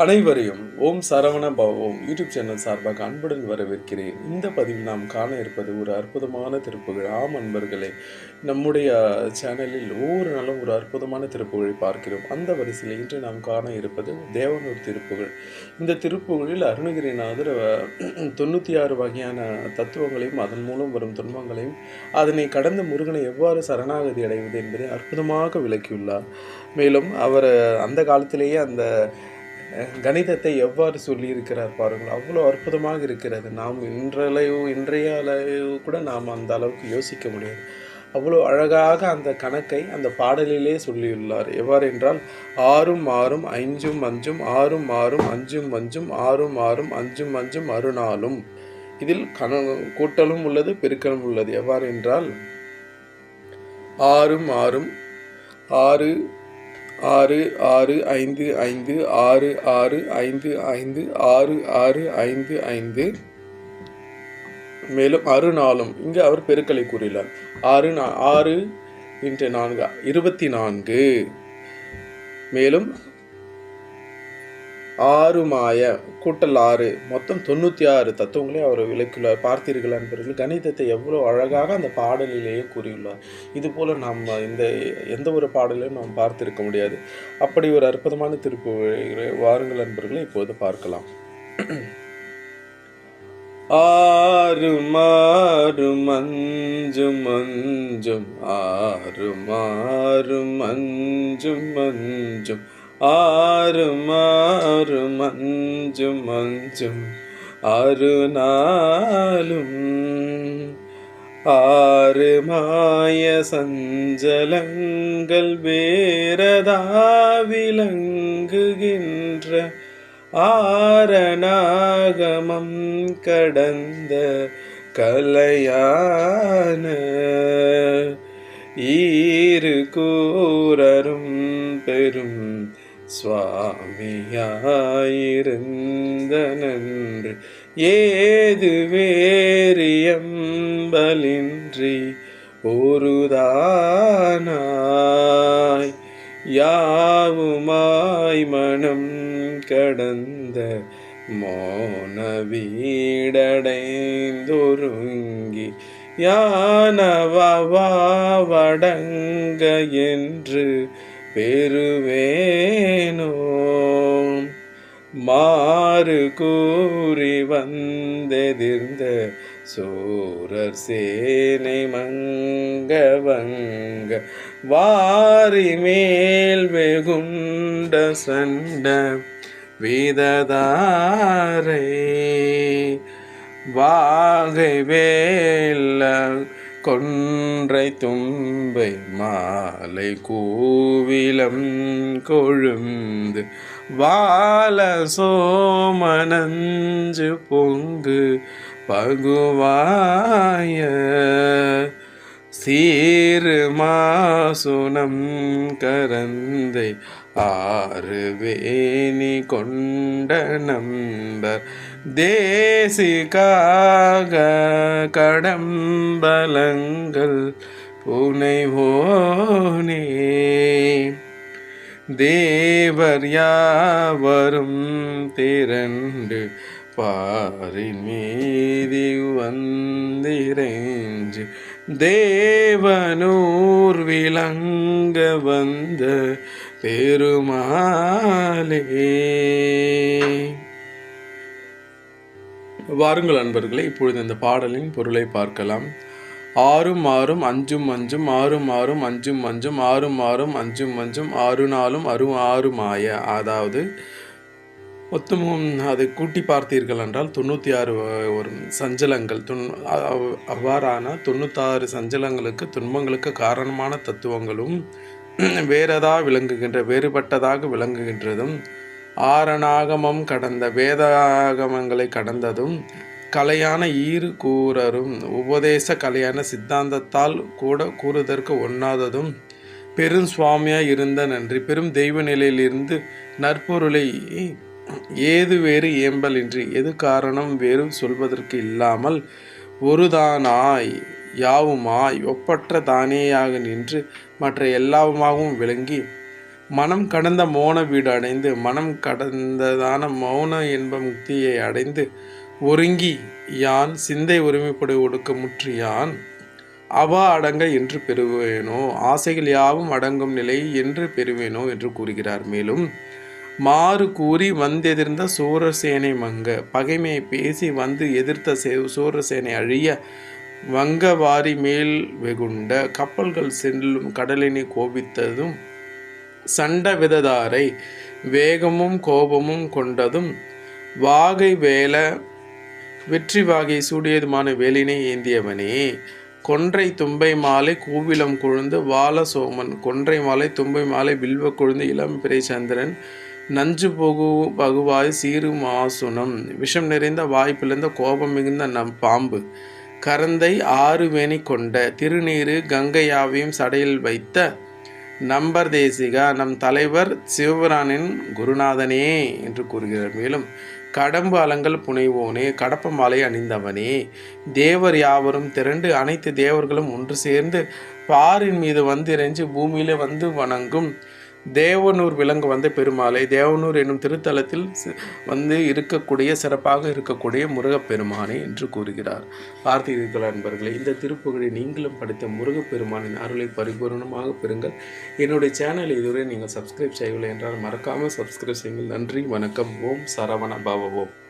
அனைவரையும் Om Saravana பவோம் YouTube channel சார்பாக அன்புடன் வரவேற்கிறேன். இந்த பதிவில் நாம் காண இருப்பது ஒரு அற்புதமான திருப்புகழ் ஆம் அன்பர்களே நம்முடைய சேனலில் ஒவ்வொரு நாளும் ஒரு அற்புதமான திருப்புகளை பார்க்கிறோம். அந்த வரிசையில் இன்று நாம் காண இருப்பது தேவனூர் திருப்புகழ் இந்த திருப்புகழில் அருணகிரிநாதர் தொண்ணூற்றி ஆறு வகையான தத்துவங்களையும் அதன் மூலம் வரும் துன்பங்களையும் அதனை கடந்த முருகனை எவ்வாறு சரணாகதி அடைவது என்பதை அற்புதமாக விளக்கியுள்ளார். மேலும் அவர் அந்த காலத்திலேயே அந்த கணிதத்தை எவ்வாறு சொல்லியிருக்கிறார் பாருங்கள். அவ்வளோ அற்புதமாக இருக்கிறது. நாம் இன்றளவு இன்றைய அளவு கூட நாம் அந்த அளவுக்கு யோசிக்க முடியாது. அவ்வளோ அழகாக அந்த கணக்கை அந்த பாடலிலே சொல்லியுள்ளார். எவ்வாறு என்றால் ஆறும் ஆறும் ஐஞ்சும் அஞ்சும் ஆறும் ஆறும் அஞ்சும் அஞ்சும் ஆறும் ஆறும் அஞ்சும் அஞ்சும் அருணாலும் இதில் கண கூட்டலும் உள்ளது பெருக்கலும் உள்ளது. எவ்வாறு என்றால் ஆறும் ஆறும் ஆறு ஆறு ஆறு ஐந்து ஐந்து ஆறு ஆறு ஐந்து ஐந்து ஆறு ஆறு ஐந்து ஐந்து. மேலும் அறுநாளும் இங்கு அவர் பெருக்கலை கூறியுள்ளார். ஆறு நா- ஆறு இன்று நான்கு இருபத்தி நான்கு. மேலும் ஆறு மாய கூட்டல் ஆறு மொத்தம் தொண்ணூற்றி ஆறு தத்துவங்களே அவர் விளக்கியுள்ளார். பார்த்தீர்கள் என்பவர்கள் கணிதத்தை எவ்வளோ அழகாக அந்த பாடலிலேயே கூறியுள்ளார். இதுபோல் நம்ம நாம் இந்த எந்த ஒரு பாடலையும் நாம் பார்த்திருக்க முடியாது. அப்படி ஒரு அற்புதமான திருப்பு வாருங்கள் நண்பர்களை இப்போது பார்க்கலாம். ஆறு மாறு மஞ்சும் மஞ்சும் ஆறு மாறு மஞ்சும் மஞ்சும் ஆறு மாறு மஞ்சும் மஞ்சும் ஆறு நாளும். ஆறு மாய சஞ்சலங்கள் வேறதா விளங்குகின்ற ஆரணாகமம் கடந்த கலையான ஈரு கூறரும் பெரும் சுவாமியாயிருந்த நன்று ஏது வேறியம்பலின்றி ஒருதானாய். யாவுமாய் மனம் கடந்த மோன வீடடைந்தொருங்கி. யானவடங்க என்று பெறுவேனோ மாறு கூறி வந்தெதிர்ந்த சூரர் சேனை மங்கவங்க வாரி மேல் வெகுண்ட சண்ட விததாரை வாகை வேல்ல கொன்றை தும்பை மாலை கூவிலம் கொழுந்து வால சோமனஞ்சு பொங்கு பகுவாய சீரு மாசுனம் கரந்தை ஆறுவேணி கொண்ட நம்பர் தேசிக்காக கடம்பலங்கள் புனைவோனே. தேவர் யாவரும் திரண்டு பாரின் மீதி வந்திரைஞ்சு தேவனூர் விளங்க வந்த பெருமாளே. வாருங்கள் அன்பர்களே இப்பொழுது இந்த பாடலின் பொருளை பார்க்கலாம். ஆறும் ஆறும் அஞ்சும் அஞ்சும் ஆறும் ஆறும் அஞ்சும் அஞ்சும் ஆறும் ஆறும் அஞ்சும் அஞ்சும் ஆறு நாளும் அரு ஆறு மாய அதாவது மொத்தமும் அதை கூட்டி பார்த்தீர்கள் என்றால் தொண்ணூற்றி ஆறு ஒரு சஞ்சலங்கள் துன் அவ்- அவ்வாறான தொண்ணூத்தாறு சஞ்சலங்களுக்கு துன்பங்களுக்கு காரணமான தத்துவங்களும் வேறதா விளங்குகின்ற வேறுபட்டதாக விளங்குகின்றதும் ஆரணாகமம் கடந்த வேதாகமங்களை கடந்ததும் கலையான ஈறு கூறரும் உபதேச கலையான சித்தாந்தத்தால் கூட கூறுதற்கு ஒண்ணாததும் பெரும் சுவாமியாய் இருந்த நன்றி பெரும் தெய்வ நிலையிலிருந்து நற்பொருளை ஏது வேறு ஏம்பலின்றி எது காரணம் வேறு சொல்வதற்கு இல்லாமல் ஒருதானாய் யாவுமாய் ஒப்பற்ற தானேயாக நின்று மற்ற எல்லாவுமாகவும் விளங்கி மனம் கடந்த மௌன வீடு அடைந்து மனம் கடந்ததான மௌன இன்ப முக்தியை அடைந்து ஒருங்கி யான் சிந்தை ஒருமைப்படு ஒடுக்க முற்று யான் அவா அடங்க என்று பெறுவேனோ? ஆசைகள் யாவும் அடங்கும் நிலை என்று பெறுவேனோ? என்று கூறுகிறார். மேலும் மாறு கூறி வந்தெதிர்ந்த சூரசேனை மங்க பகைமையை பேசி வந்து எதிர்த்த சூரசேனை அழிய வங்கவாரி மேல் வெகுண்ட கப்பல்கள் செல்லும் கடலினை கோபித்ததும் சண்ட விததாரை வேகமும் கோபமும் கொண்டதும் வாகை வேல வெற்றி வாகை சூடியதுமான வேலினை ஏந்தியவனே கொன்றை தும்பை மாலை கூவிலம் கொழுந்து வால சோமன் கொன்றை மாலை தும்பை மாலை வில்வ கொழுந்து இளம் பிறை சந்திரன் நஞ்சு புகு பகுவாய் சீரு மாசுனம் விஷம் நிறைந்த வாய்ப்பிழந்த கோபம் மிகுந்த நம் பாம்பு. கரந்தை ஆறு வேணி கொண்ட திருநீரு கங்கையாவையும் சடையில் வைத்த நம்பர் தேசிகா நம் தலைவர் சிவபிரானின் குருநாதனே என்று கூறுகிறார். மேலும் கடம்பு அலங்கல் புனைவோனே கடப்ப மாலை அணிந்தவனே தேவர் யாவரும் திரண்டு அனைத்து தேவர்களும் ஒன்று சேர்ந்து பாரின் மீது வந்து இறைஞ்சி பூமியில வந்து வணங்கும் தேவனூர் விலங்கு வந்த பெருமாளை தேவனூர் என்னும் திருத்தலத்தில் வந்து இருக்கக்கூடிய சிறப்பாக இருக்கக்கூடிய முருகப்பெருமானை என்று கூறுகிறார். பார்த்தீர்கள் அன்பர்களே இந்த திருப்புகளை நீங்களும் படித்த முருகப்பெருமானின் அருளை பரிபூர்ணமாக பெறுங்கள். என்னுடைய சேனலை இதுவரை நீங்கள் சப்ஸ்கிரைப் செய்யவில்லை என்றால் மறக்காமல் சப்ஸ்கிரைப் செய்யுங்கள். நன்றி வணக்கம் ஓம் சரவண பவ ஓம்.